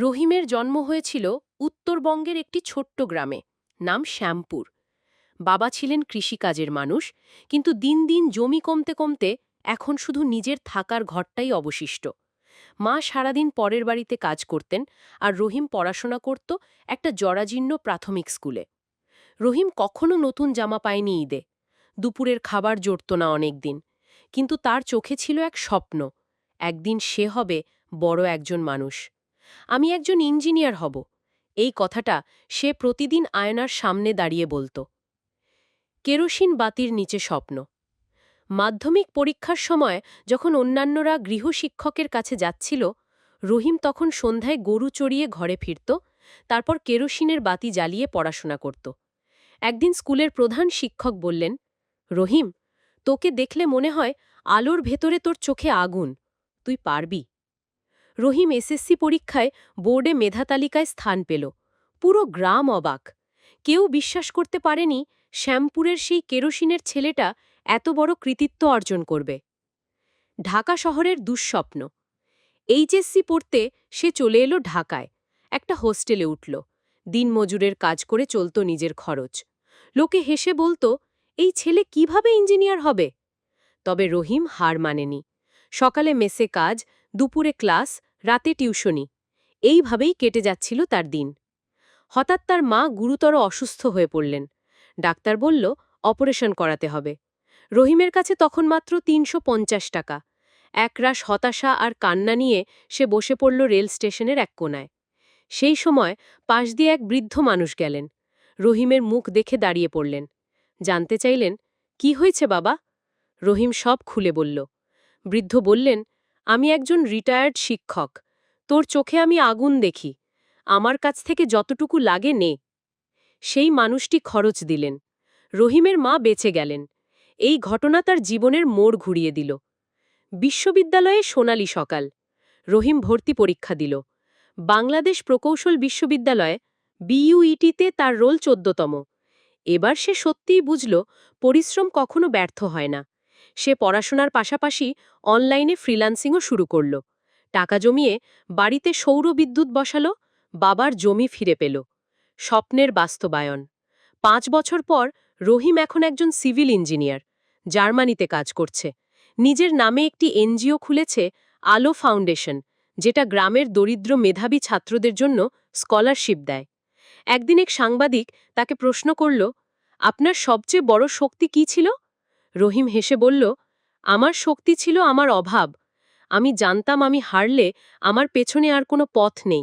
রহিমের জন্ম হয়েছিল উত্তরবঙ্গের একটি ছোট্ট গ্রামে, নাম শ্যামপুর। বাবা ছিলেন কৃষিকাজের মানুষ, কিন্তু দিন দিন জমি কমতে কমতে এখন শুধু নিজের থাকার ঘরটাই অবশিষ্ট। মা সারাদিন পরের বাড়িতে কাজ করতেন আর রহিম পড়াশোনা করত একটা জরাজীর্ণ প্রাথমিক স্কুলে। রহিম কখনো নতুন জামা পায়নি ঈদে। দুপুরের খাবার জড়ত না অনেক দিন। কিন্তু তার চোখে ছিল এক স্বপ্ন, একদিন সে হবে বড় একজন মানুষ। আমি একজন ইঞ্জিনিয়ার হব। এই কথাটা সে প্রতিদিন আয়নার সামনে দাঁড়িয়ে বলতো। কেরোসিন বাতির নিচে স্বপ্ন। মাধ্যমিক পরীক্ষার সময় যখন অন্যান্যরা গৃহশিক্ষকের কাছে যাচ্ছিল, রহিম তখন সন্ধ্যায় গরু চড়িয়ে ঘরে ফিরত, তারপর কেরোসিনের বাতি জ্বালিয়ে পড়াশোনা করত। একদিন স্কুলের প্রধান শিক্ষক বললেন, রহিম, তোকে দেখলে মনে হয় আলোর ভেতরে তোর চোখে আগুন। তুই পারবি। রহিম এসএসসি পরীক্ষায় বোর্ডে মেধা তালিকায় স্থান পেল। পুরো গ্রাম অবাক। কেউ বিশ্বাস করতে পারেনি শ্যামপুরের সেই কেরোসিনের ছেলেটা এত বড় কৃতিত্ব অর্জন করবে। ঢাকা শহরের দুঃস্বপ্ন। এইচএসসি পড়তে সে চলে এলো ঢাকায়। একটা হোস্টেলে উঠল। দিনমজুরের কাজ করে চলত নিজের খরচ। লোকে হেসে বলতো, এই ছেলে কীভাবে ইঞ্জিনিয়ার হবে? তবে রহিম হার মানেনি। সকালে মেসে কাজ, দুপুরে ক্লাস রাতে টিউশনি। এইভাবেই কেটে যাচ্ছিল তার দিন। হঠাৎ তার মা গুরুতর অসুস্থ হয়ে পড়লেন। ডাক্তার বলল, অপারেশন করাতে হবে। রহিমের কাছে তখন মাত্র তিনশো পঞ্চাশ টাকা। একরাশ হতাশা আর কান্না নিয়ে সে বসে পড়ল রেল স্টেশনের এক কোনায়। সেই সময় পাশ দিয়ে এক বৃদ্ধ মানুষ গেলেন। রহিমের মুখ দেখে দাঁড়িয়ে পড়লেন। জানতে চাইলেন, কি হয়েছে বাবা? রহিম সব খুলে বলল। বৃদ্ধ বললেন আমি একজন রিটায়ার্ড শিক্ষক। তোর চোখে আমি আগুন দেখি। আমার কাছ থেকে যতটুকু লাগে নে। সেই মানুষটি খরচ দিলেন। রহিমের মা বেঁচে গেলেন। এই ঘটনা তার জীবনের মোড় ঘুরিয়ে দিল। বিশ্ববিদ্যালয়ে সোনালি সকাল। রহিম ভর্তি পরীক্ষা দিল। বাংলাদেশ প্রকৌশল বিশ্ববিদ্যালয়ে, বিইউইটিতে তার রোল চোদ্দতম। এবার সে সত্যিই বুঝল, পরিশ্রম কখনো ব্যর্থ হয় না। সে পড়াশোনার পাশাপাশি অনলাইনে ফ্রিল্যান্সিংও শুরু করল। টাকা জমিয়ে বাড়িতে সৌর বিদ্যুৎ বসালো, বাবার জমি ফিরে পেল। স্বপ্নের বাস্তবায়ন। পাঁচ বছর পর রহিম এখন একজন সিভিল ইঞ্জিনিয়ার, জার্মানিতে কাজ করছে। নিজের নামে একটি এনজিও খুলেছে আলো ফাউন্ডেশন, যেটা গ্রামের দরিদ্র মেধাবী ছাত্রদের জন্য স্কলারশিপ দেয়। একদিন এক সাংবাদিক তাকে প্রশ্ন করল, আপনার সবচেয়ে বড় শক্তি কি ছিল? রহিম হেসে বলল, আমার শক্তি ছিল আমার অভাব। আমি জানতাম আমি হারলে আমার পেছনে আর কোনো পথ নেই।